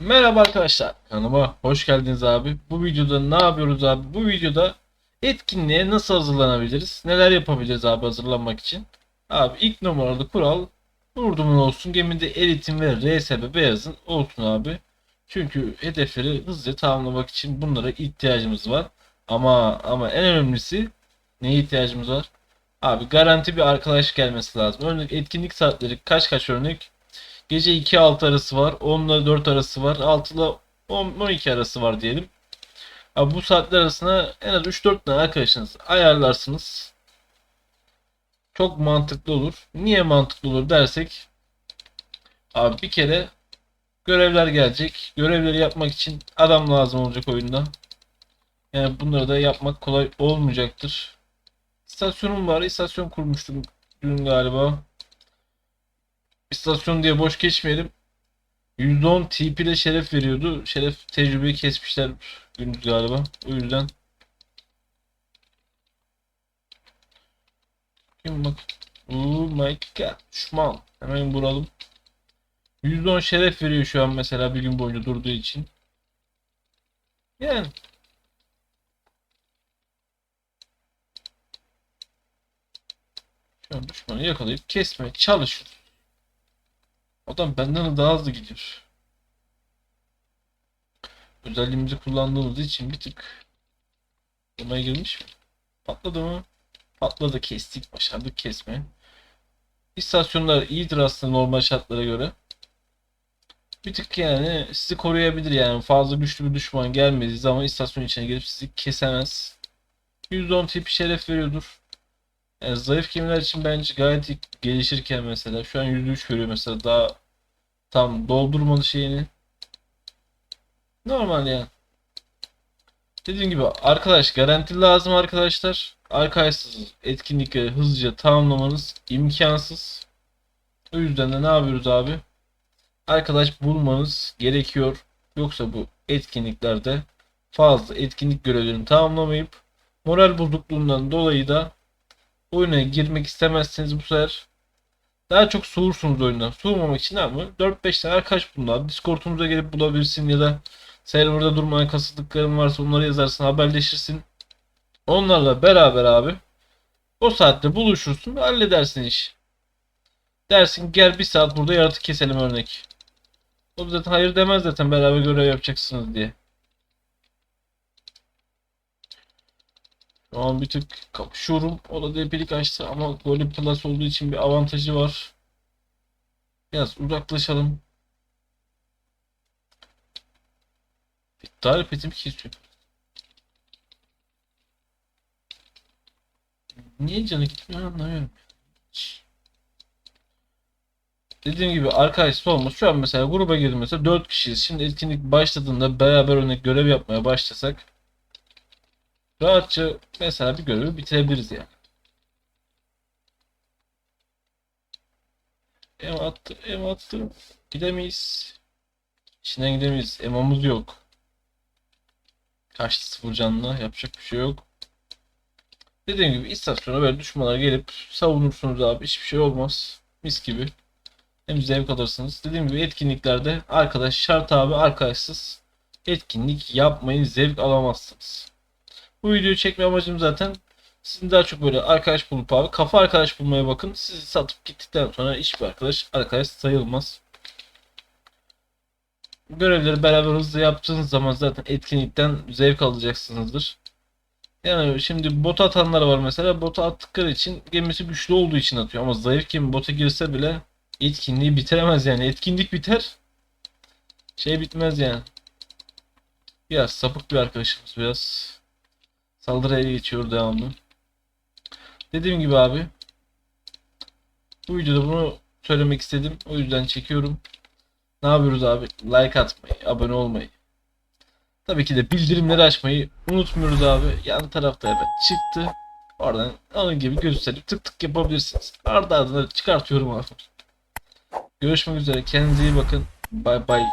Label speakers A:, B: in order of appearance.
A: Merhaba arkadaşlar kanalıma hoş geldiniz abi. Bu videoda ne yapıyoruz abi? Bu videoda etkinliğe nasıl hazırlanabiliriz? Neler yapabiliriz abi hazırlanmak için? Abi ilk numaralı kural Nurdumun olsun gemide elitin ve RSB beyazın olsun abi. Çünkü hedefleri hızlıca tamamlamak için bunlara ihtiyacımız var. Ama ama en önemlisi neye ihtiyacımız var? Abi garanti bir arkadaş gelmesi lazım. Örnek etkinlik saatleri kaç kaç örnek? Gece 2-6 arası var. 10 ile 4 arası var. 6 ile 12 arası var diyelim. Abi bu saatler arasına en az 3-4 tane arkadaşınız ayarlarsınız. Çok mantıklı olur. Niye mantıklı olur dersek abi bir kere görevler gelecek. Görevleri yapmak için adam lazım olacak oyunda. Yani bunları da yapmak kolay olmayacaktır. İstasyonum var. İstasyon kurmuştum dün galiba. İstasyon diye boş geçmeyelim. %10 TP ile şeref veriyordu. Şeref tecrübeyi kesmişler gündüz galiba. O yüzden. Kim bak. Oh my god. Düşman. Hemen vuralım. %10 şeref veriyor şu an mesela bir gün boyunca durduğu için. Yani. Şu an düşmanı yakalayıp kesmeye çalışıyoruz. Adam benden de daha hızlı gidiyor. Özelliğimizi kullandığımız için bir tık Buna girmiş mi? Patladı mı? Patladı kestik. Başardık kesme. İstasyonlar iyidir aslında normal şartlara göre. Bir tık yani sizi koruyabilir yani. Fazla güçlü bir düşman gelmediği zaman istasyon içine girip sizi kesemez. %10 tipi şeref veriyordur. Yani zayıf gemiler için bence gayet iyi gelişirken mesela şu an %3 görüyor mesela daha tam doldurmadı şeyini. Normal yani. Dediğim gibi arkadaş garanti lazım arkadaşlar. Arkadaşsız etkinlikleri hızlıca tamamlamanız imkansız. O yüzden de ne yapıyoruz abi? Arkadaş bulmanız gerekiyor. Yoksa bu etkinliklerde fazla etkinlik görevlerini tamamlamayıp moral bozukluğundan dolayı da oyuna girmek istemezseniz bu sefer daha çok soğursunuz oyundan. Soğumamak için abi 4-5 tane arkadaş bulun abi. Discord'umuza gelip bulabilirsin ya da serverda durmayan kasıtlıkların varsa onları yazarsın haberleşirsin. Onlarla beraber abi o saatte buluşursun halledersin iş. Dersin gel bir saat burada yaratık keselim örnek. O zaten hayır demez zaten beraber görev yapacaksınız diye. Şu an bir tık kapışıyorum. O da depilik açtı ama Golem Plus olduğu için bir avantajı var. Biraz uzaklaşalım. İptal petim kesiyor. Niye canı gitmiyor anlamıyorum. Dediğim gibi arkadaş olmuş. Şu an mesela gruba girdim mesela 4 kişiyiz. Şimdi etkinlik başladığında beraber örnek görev yapmaya başlasak rahatça mesela bir görevi bitirebiliriz yani. Ev attı, ev attı. Gidemeyiz. İçinden gidemeyiz. Emamız yok. Kaçtı sıfır canlı. Yapacak bir şey yok. Dediğim gibi istasyona böyle düşmanlar gelip savunursunuz abi. Hiçbir şey olmaz. Mis gibi. Hem zevk alırsınız. Dediğim gibi etkinliklerde arkadaş şart abi arkadaşsız etkinlik yapmayın zevk alamazsınız. Bu videoyu çekme amacım zaten sizin daha çok böyle arkadaş bulup abi kafa arkadaş bulmaya bakın. Sizi satıp gittikten sonra hiçbir arkadaş arkadaş sayılmaz. Görevleri beraber hızlı yaptığınız zaman zaten etkinlikten zevk alacaksınızdır. Yani şimdi bot atanlar var mesela. Bota attıkları için gemisi güçlü olduğu için atıyor. Ama zayıf gemi bota girse bile etkinliği bitiremez yani. Etkinlik biter. Şey bitmez yani. Biraz sapık bir arkadaşımız biraz. Saldırıya geçiyor devamlı. Dediğim gibi abi. Bu videoda bunu söylemek istedim. O yüzden çekiyorum. Ne yapıyoruz abi? Like atmayı, abone olmayı. Tabii ki de bildirimleri açmayı unutmuyoruz abi. Yan tarafta evet çıktı. Oradan onun gibi gösterip tık tık yapabilirsiniz. Arda ardına çıkartıyorum abi. Görüşmek üzere. Kendinize iyi bakın. Bay bay.